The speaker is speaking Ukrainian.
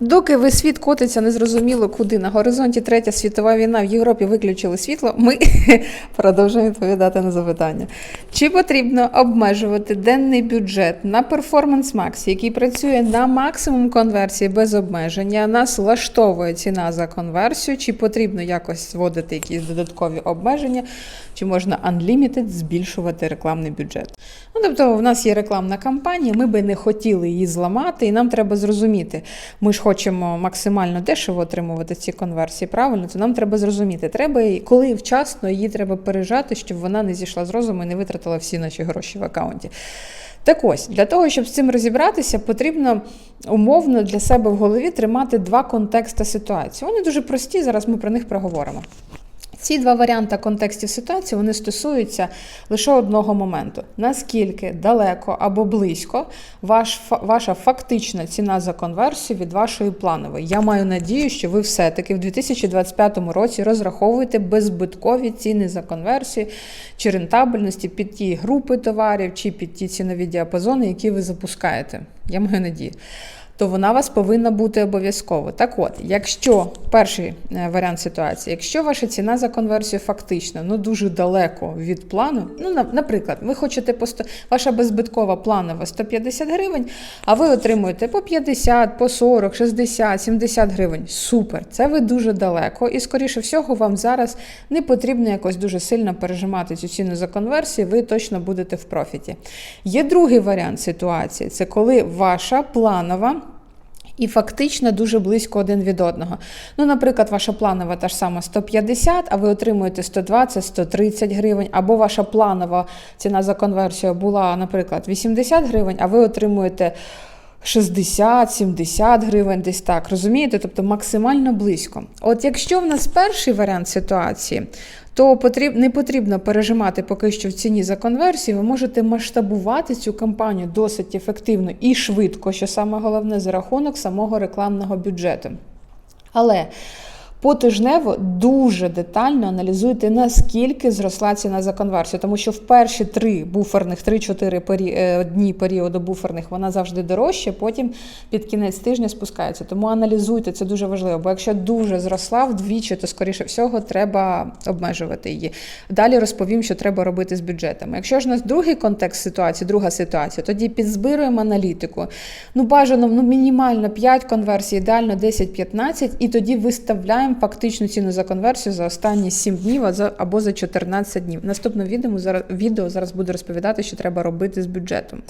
Доки весь світ котиться незрозуміло куди на горизонті третя світова війна в Європі виключили світло, ми продовжуємо відповідати на запитання. Чи потрібно обмежувати денний бюджет на перформанс Max, який працює на максимум конверсії без обмеження? Нас влаштовує ціна за конверсію, чи потрібно якось вводити якісь додаткові обмеження, чи можна unlimited збільшувати рекламний бюджет? Ну, тобто, в нас є рекламна кампанія, ми би не хотіли її зламати, і нам треба зрозуміти. Ми ж хочемо максимально дешево отримувати ці конверсії, правильно? То нам треба зрозуміти, треба коли вчасно її треба пережати, щоб вона не зійшла з розуму і не витратила всі наші гроші в аккаунті. Так ось, для того, щоб з цим розібратися, потрібно умовно для себе в голові тримати два контексти ситуації. Вони дуже прості, зараз ми про них проговоримо. Ці два варіанти контекстів ситуації вони стосуються лише одного моменту: наскільки далеко або близько ваш, ваша фактична ціна за конверсію від вашої планової. Я маю надію, що ви все-таки в 2025 році розраховуєте беззбиткові ціни за конверсію чи рентабельності під ті групи товарів, чи під ті цінові діапазони, які ви запускаєте. Я маю надію то вона у вас повинна бути обов'язково. Так от, якщо перший е, варіант ситуації, якщо ваша ціна за конверсію фактично ну дуже далеко від плану, ну наприклад, ви хочете по 100, ваша беззбиткова планова 150 гривень, а ви отримуєте по 50, по 40, 60, 70 гривень. Супер, це ви дуже далеко, і скоріше всього, вам зараз не потрібно якось дуже сильно пережимати цю ціну за конверсію, ви точно будете в профіті. Є другий варіант ситуації: це коли ваша планова. І фактично дуже близько один від одного. Ну, наприклад, ваша планова та ж сама 150, а ви отримуєте 120, 130 гривень, або ваша планова ціна за конверсію була, наприклад, 80 гривень, а ви отримуєте 60-70 гривень, десь так. Розумієте? Тобто максимально близько. От якщо в нас перший варіант ситуації, то потріб, не потрібно пережимати поки що в ціні за конверсію. Ви можете масштабувати цю кампанію досить ефективно і швидко, що саме головне за рахунок самого рекламного бюджету. Але потижнево дуже детально аналізуйте, наскільки зросла ціна за конверсію, тому що в перші три буферних, 3-4 пері... е, дні періоду буферних вона завжди дорожча, потім під кінець тижня спускається. Тому аналізуйте, це дуже важливо. Бо якщо дуже зросла вдвічі, то скоріше всього треба обмежувати її. Далі розповім, що треба робити з бюджетами. Якщо ж у нас другий контекст ситуації, друга ситуація, тоді підзбируємо аналітику. Ну, бажано ну, мінімально 5 конверсій, ідеально 10-15, і тоді виставляємо фактичну ціну за конверсію за останні 7 днів або за 14 днів. Наступне відео зараз, відео зараз буду розповідати, що треба робити з бюджетом.